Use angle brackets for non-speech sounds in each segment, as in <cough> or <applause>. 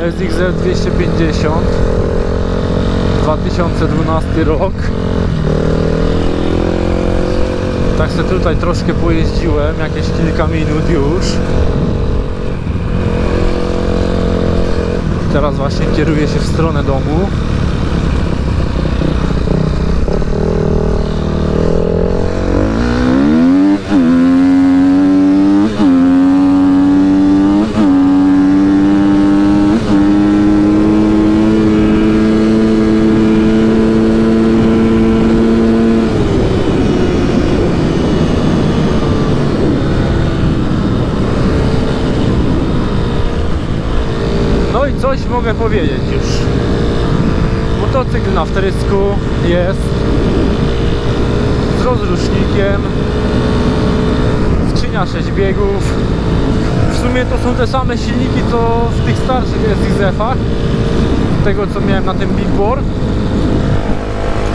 SXZ 250 2012 rok. Tak se tutaj troszkę pojeździłem, jakieś kilka minut już. Teraz właśnie kieruję się w stronę domu No i coś mogę powiedzieć już. Motocykl na wtrysku jest z rozrusznikiem, skrzynia 6 biegów. W sumie to są te same silniki co w tych starszych SXF-ach, tego co miałem na tym Big Board.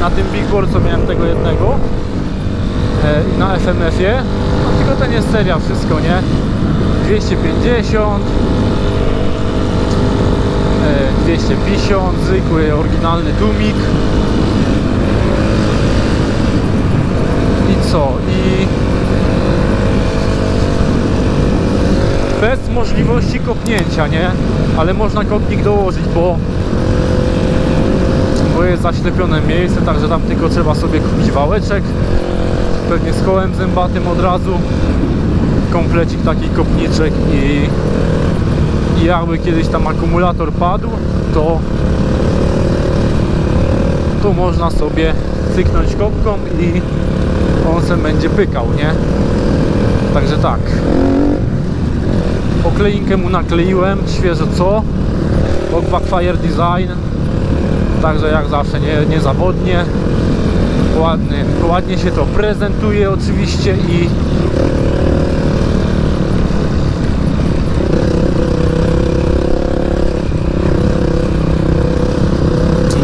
Na tym Big Board co miałem tego jednego e, i na FMF-ie. No tylko ten jest seria wszystko, nie? 250 e, 250, zwykły, oryginalny tłumik. I co? I bez możliwości kopnięcia, nie? Ale można kopnik dołożyć, bo bo jest zaślepione miejsce, także tam tylko trzeba sobie kupić wałeczek. Pewnie z kołem zębatym od razu. Komplecik taki kopniczek i i jakby kiedyś tam akumulator padł, to to można sobie cyknąć kopką i on se będzie pykał, nie? Także tak. Okleinkę mu nakleiłem, świeżo co? Od Backfire Design. Także jak zawsze nie, niezawodnie. Ładnie, ładnie się to prezentuje oczywiście i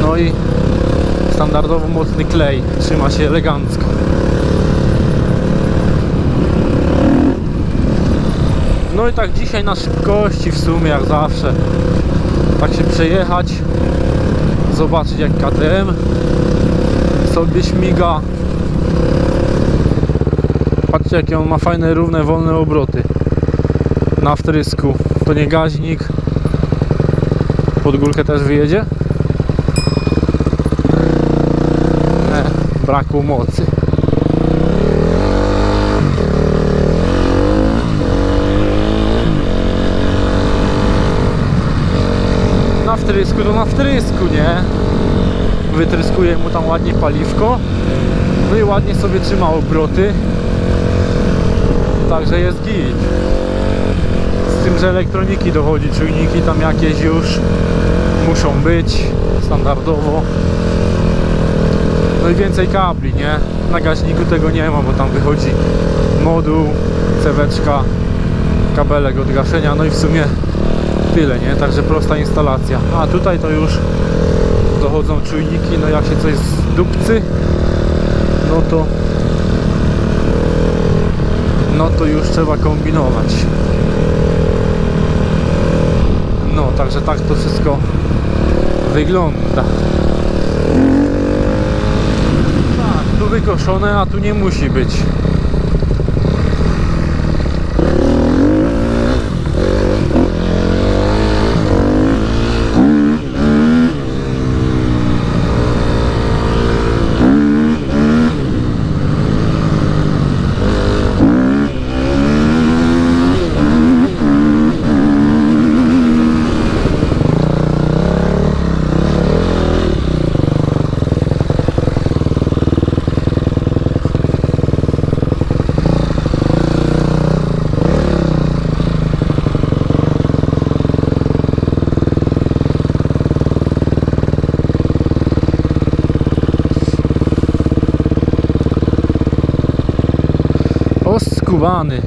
No i standardowo mocny klej. Trzyma się elegancko. No i tak dzisiaj na szybkości w sumie jak zawsze. Tak się przejechać. Zobaczyć jak KTM sobie śmiga. Patrzcie jakie on ma fajne, równe, wolne obroty. Na wtrysku. To nie gaźnik. Pod górkę też wyjedzie? Brakło mocy. Na wtrysku to na wtrysku, nie? Wytryskuję mu tam ładnie paliwko. No i ładnie sobie trzyma obroty. Także jest git. Z tym, że elektroniki dochodzi, czujniki tam jakieś już muszą być standardowo. No i więcej kabli, nie? Na gaźniku tego nie ma, bo tam wychodzi moduł, ceweczka, kabelek od gaszenia, no i w sumie tyle, nie? Także prosta instalacja. A tutaj to już dochodzą czujniki, no jak się coś zdupcy, no to no to już trzeba kombinować. No, także tak to wszystko wygląda. Wykoszone, a tu nie musi być. Oskubany.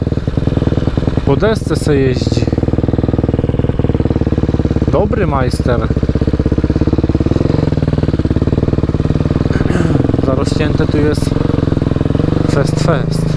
Po desce se jeździ. Dobry majster. <clears throat> Zarośnięte tu jest Fest Fest.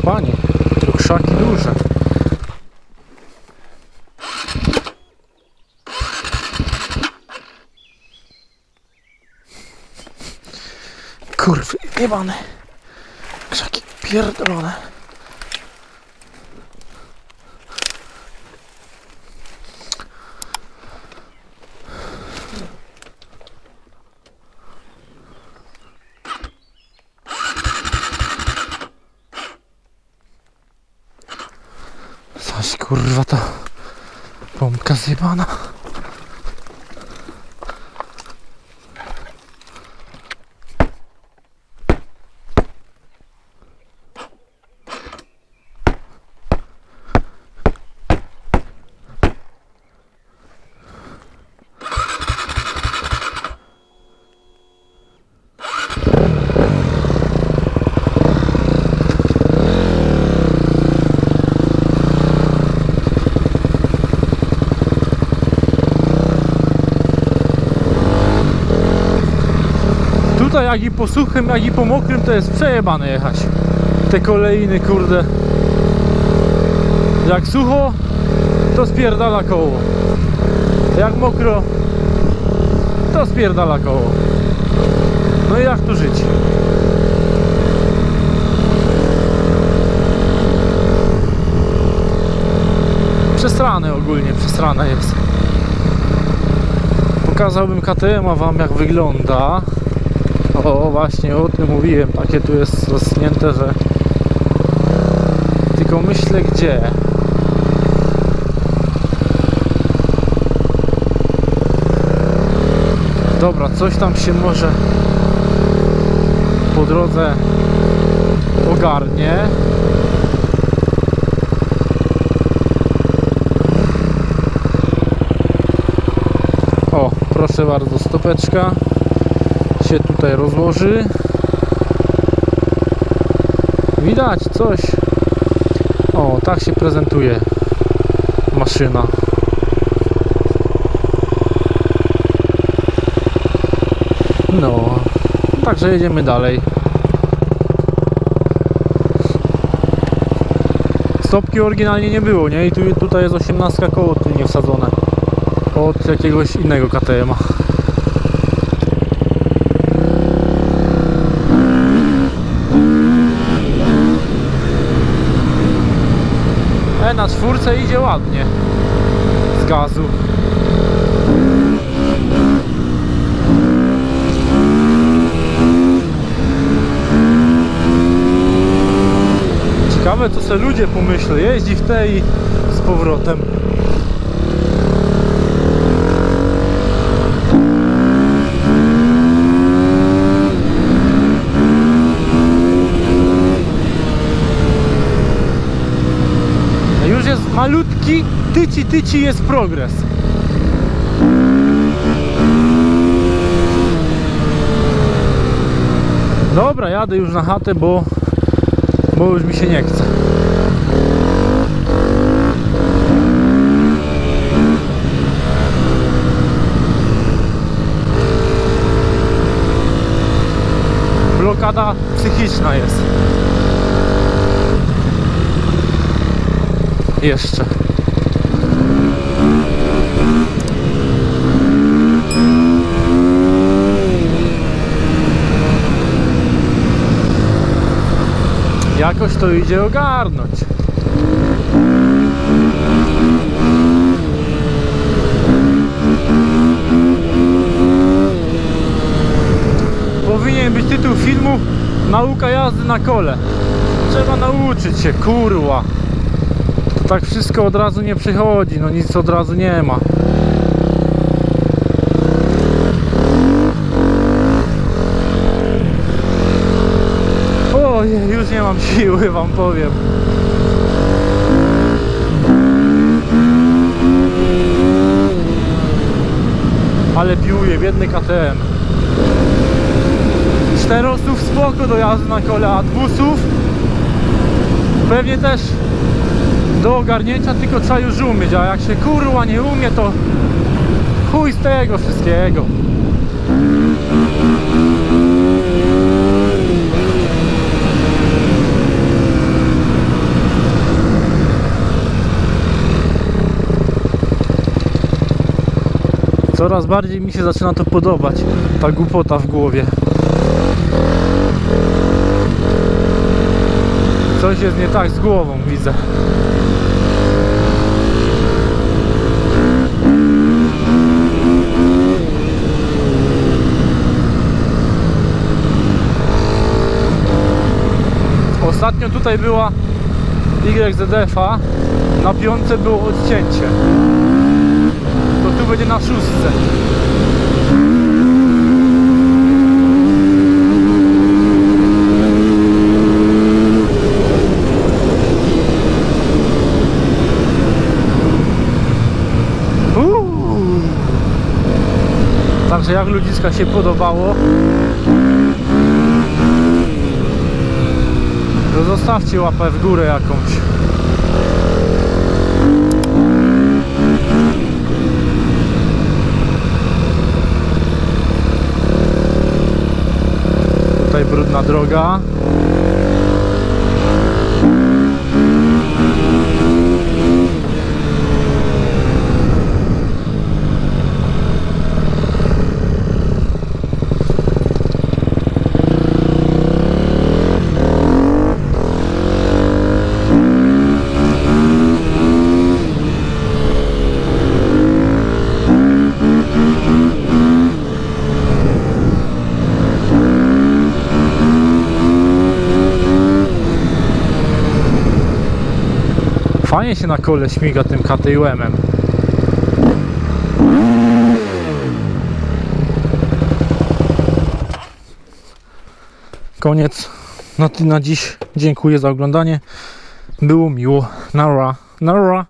Закопані, то кшаки дуже. Kurwy, jebane. Krzaki pierdolone. Kurwa ta pompka zjebana. Tutaj jak i po suchym, jak i po mokrym to jest przejebane jechać. Te kolejny kurde. Jak sucho, to spierdala koło. Jak mokro, to spierdala koło. No i jak tu żyć? Przesrane ogólnie, przesrane jest. Pokazałbym KTM-a wam jak wygląda. O, właśnie o tym mówiłem. Takie tu jest rozsnięte, że. Tylko myślę gdzie. Dobra, coś tam się może po drodze ogarnie. O, proszę bardzo, stopeczka tutaj rozłoży. Widać coś. O, tak się prezentuje maszyna. No, także jedziemy dalej. Stopki oryginalnie nie było, nie? I tu, tutaj jest 18 koło tylnie wsadzone. Od jakiegoś innego KTM-a. Na czwórce idzie ładnie. Z gazu. Ciekawe co sobie ludzie pomyślą. Jeździ w tej z powrotem. Już jest malutki, tyci tyci jest progres. Dobra, jadę już na chatę, bo, bo już mi się nie chce. Blokada psychiczna jest. Jeszcze. Jakoś to idzie ogarnąć. Powinien być tytuł filmu Nauka jazdy na kole. Trzeba nauczyć się, kurwa. Tak wszystko od razu nie przychodzi, no nic od razu nie ma. Ojej, już nie mam siły, wam powiem. Ale piłuje, biedny KTM. Czterosów spoko do jazdy na kole, a dwusów pewnie też do ogarnięcia, tylko trzeba już umieć, a jak się kurwa nie umie, to chuj z tego wszystkiego. Coraz bardziej mi się zaczyna to podobać, ta głupota w głowie. Coś jest nie tak z głową, widzę. Tutaj była YZF-a, na piątce było odcięcie. To tu będzie na szóstce. Także jak ludziska się podobało to zostawcie łapę w górę jakąś. Tutaj brudna droga Fajnie się na kole śmiga tym KTUM-em. Koniec na, na dziś. Dziękuję za oglądanie. Było miło. Nara. Nara.